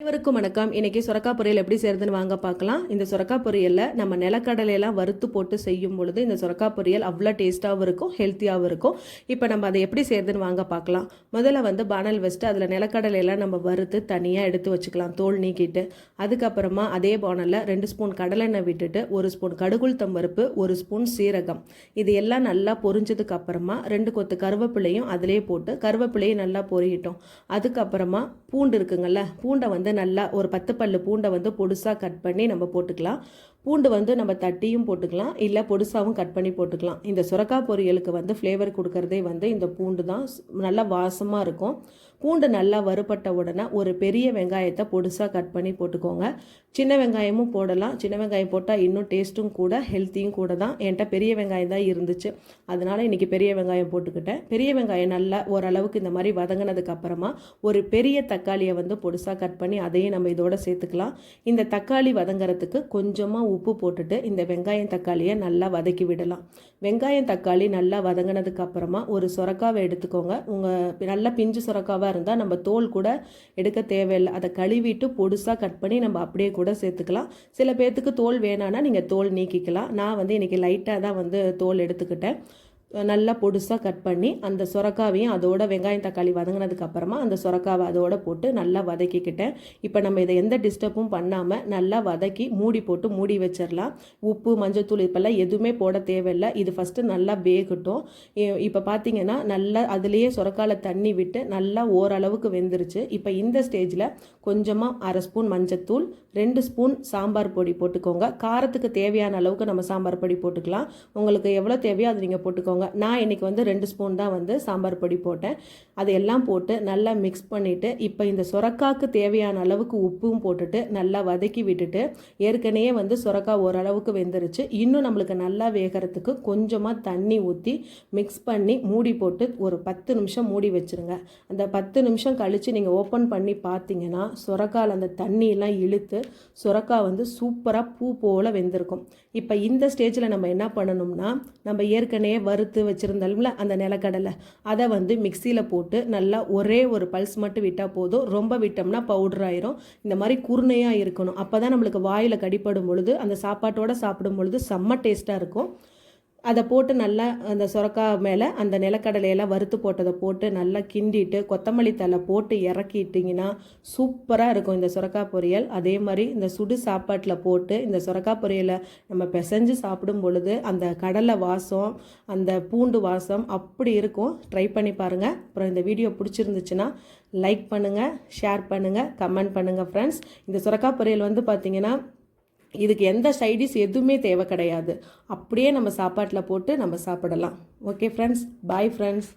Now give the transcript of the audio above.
அனைவருக்கும் வணக்கம். இன்னைக்கு சுரக்கா பொரியல் எப்படி செய்யறதுன்னு வாங்க பார்க்கலாம். இந்த சுரக்கா பொரியலில் நம்ம நிலக்கடலையெல்லாம் வறுத்து போட்டு செய்யும் பொழுது இந்த சுரக்கா பொரியல் அவ்வளோ டேஸ்ட்டாகவும் இருக்கும் ஹெல்த்தியாகவும் இருக்கும். இப்போ நம்ம அதை எப்படி செய்யறதுன்னு வாங்க பார்க்கலாம். முதல்ல வந்து பானல் வச்சுட்டு அதில் நிலக்கடலையெல்லாம் நம்ம வறுத்து தனியாக எடுத்து வச்சுக்கலாம். தோல் நீக்கிட்டு அதுக்கப்புறமா அதே பானலில் ரெண்டு ஸ்பூன் கடலெண்ணெய் விட்டுட்டு ஒரு ஸ்பூன் கடுகுளுத்தம் பருப்பு ஒரு ஸ்பூன் சீரகம். இது எல்லாம் நல்லா பொரிஞ்சதுக்கு அப்புறமா ரெண்டு கொத்து கருவேப்பிலையும் அதிலே போட்டு கருவேப்பிலையும் நல்லா பொரியட்டும். அதுக்கப்புறமா பூண்டு இருக்குங்கள்ல பூண்டை வந்து நல்லா ஒரு பத்து பல்லு பூண்டை வந்து பொடுசாக கட் பண்ணி நம்ம போட்டுக்கலாம். பூண்டு வந்து நம்ம தட்டியும் போட்டுக்கலாம் இல்லை பொடுசாகவும் கட் பண்ணி போட்டுக்கலாம். இந்த சுரக்கா பொரியலுக்கு வந்து ஃப்ளேவர் கொடுக்கறதே வந்து இந்த பூண்டு தான். நல்லா வாசமாக இருக்கும். பூண்டு நல்லா வறுபட்ட உடனே ஒரு பெரிய வெங்காயத்தை பொடுசாக கட் பண்ணி போட்டுக்கோங்க. சின்ன வெங்காயமும் போடலாம். சின்ன வெங்காயம் போட்டால் இன்னும் டேஸ்ட்டும் கூட ஹெல்த்தியும் கூட தான். என்கிட்ட பெரிய வெங்காயம் தான் இருந்துச்சு. அதனால் இன்னைக்கு பெரிய வெங்காயம் போட்டுக்கிட்டேன். பெரிய வெங்காயம் நல்லா ஓரளவுக்கு இந்த மாதிரி வதங்கினதுக்கு அப்புறமா ஒரு பெரிய தக்காளியை வந்து பொடுசாக கட் பண்ணி அதையும் நம்ம இதோட சேர்த்துக்கலாம். இந்த தக்காளி வதங்குறதுக்கு கொஞ்சமாக உப்பு போட்டுட்டு இந்த வெங்காயம் தக்காளியை நல்லா வதக்கி விடலாம். வெங்காயம் தக்காளி நல்லா வதங்கினதுக்கு அப்புறமா ஒரு சொரக்காவை எடுத்துக்கோங்க. உங்கள் நல்ல பிஞ்சு சொரக்காவாக இருந்தால் நம்ம தோல் கூட எடுக்க தேவையில்லை. அதை கழுவிட்டு பொடுசாக கட் பண்ணி நம்ம அப்படியே கூட சேர்த்துக்கலாம். சில பேர்த்துக்கு தோல் வேணான்னா நீங்கள் தோல் நீக்கிக்கலாம். நான் வந்து இன்றைக்கி லைட்டாக தான் வந்து தோல் எடுத்துக்கிட்டேன். நல்லா பொடுசாக கட் பண்ணி அந்த சுரக்காவையும் அதோட வெங்காயம் தக்காளி வதங்கினதுக்கப்புறமா அந்த சுரக்காவை அதோட போட்டு நல்லா வதக்கிக்கிட்டேன். இப்போ நம்ம இதை எந்த டிஸ்டர்பும் பண்ணாமல் நல்லா வதக்கி மூடி போட்டு மூடி வச்சிடலாம் உப்பு மஞ்சத்தூள் இப்போல்லாம் எதுவுமே போட தேவையில்லை. இது ஃபஸ்ட்டு நல்லா வேகட்டும். இப்போ பார்த்தீங்கன்னா நல்லா அதுலேயே சொரக்கால தண்ணி விட்டு நல்லா ஓரளவுக்கு வெந்துருச்சு. இப்போ இந்த ஸ்டேஜில் கொஞ்சமாக அரை ஸ்பூன் மஞ்சத்தூள் ரெண்டு ஸ்பூன் சாம்பார் பொடி போட்டுக்கோங்க. காரத்துக்கு தேவையான அளவுக்கு நம்ம சாம்பார் பொடி போட்டுக்கலாம். உங்களுக்கு எவ்வளோ தேவையோ அது நீங்கள் போட்டுக்கோங்க. நான் இன்னைக்கு வந்து ரெண்டு ஸ்பூன் தான் வந்து சாம்பார் பொடி போட்டேன். அது எல்லாம் போட்டு நல்லா மிக்ஸ் பண்ணிவிட்டு இப்போ இந்த சொரக்காக்கு தேவையான அளவுக்கு உப்பும் போட்டுட்டு நல்லா வதக்கி விட்டுட்டு ஏற்கனவே வந்து சொரக்கா ஓரளவுக்கு வெந்துருச்சு. இன்னும் நம்மளுக்கு நல்லா வேகறதுக்கு கொஞ்சமாக தண்ணி ஊற்றி மிக்ஸ் பண்ணி மூடி போட்டு ஒரு பத்து நிமிஷம் மூடி வச்சிருங்க. அந்த பத்து நிமிஷம் கழித்து நீங்கள் ஓப்பன் பண்ணி பார்த்தீங்கன்னா சுரக்காயில் அந்த தண்ணியெல்லாம் இழுத்து சுரக்காய் வந்து சூப்பராக பூ போல் வெந்திருக்கும். இப்போ இந்த ஸ்டேஜில் நம்ம என்ன பண்ணணும்னா நம்ம ஏற்கனவே வறுத்து வச்சுருந்தோம்ல அந்த நிலக்கடலை. அதை வந்து மிக்சியில் போட்டு நல்லா ஒரே ஒரு பல்ஸ் மட்டும் விட்டால் போதும். ரொம்ப விட்டோம்னா பவுடர் ஆயிரும். இந்த மாதிரி குருணையாக இருக்கணும். அப்போ தான் நம்மளுக்கு வாயில் கடிப்படும் பொழுது அந்த சாப்பாட்டோட சாப்பிடும் பொழுது செம்ம டேஸ்ட்டாக இருக்கும். அதை போட்டு நல்லா அந்த சுரக்கா மேலே அந்த நிலக்கடலையெல்லாம் வறுத்து போட்டதை போட்டு நல்லா கிண்டிட்டு கொத்தமல்லி தழை போட்டு இறக்கிட்டிங்கன்னா சூப்பராக இருக்கும் இந்த சுரக்கா பொரியல். அதே மாதிரி இந்த சுடு சாப்பாட்டில் போட்டு இந்த சுரக்கா பொரியலை நம்ம பிசைஞ்சு சாப்பிடும் பொழுது அந்த கடலை வாசம் அந்த பூண்டு வாசம் அப்படி இருக்கும். ட்ரை பண்ணி பாருங்கள் அப்புறம் இந்த வீடியோ பிடிச்சிருந்துச்சுன்னா லைக் பண்ணுங்கள் ஷேர் பண்ணுங்கள் கமெண்ட் பண்ணுங்கள் ஃப்ரெண்ட்ஸ் இந்த சுரக்கா பொரியல் வந்து பார்த்திங்கன்னா இதுக்கு எந்த சைடிஸ் எதுவுமே தேவை கிடையாது. அப்படியே நம்ம சாப்பாட்டில் போட்டு நம்ம சாப்பிடலாம். Okay friends bye friends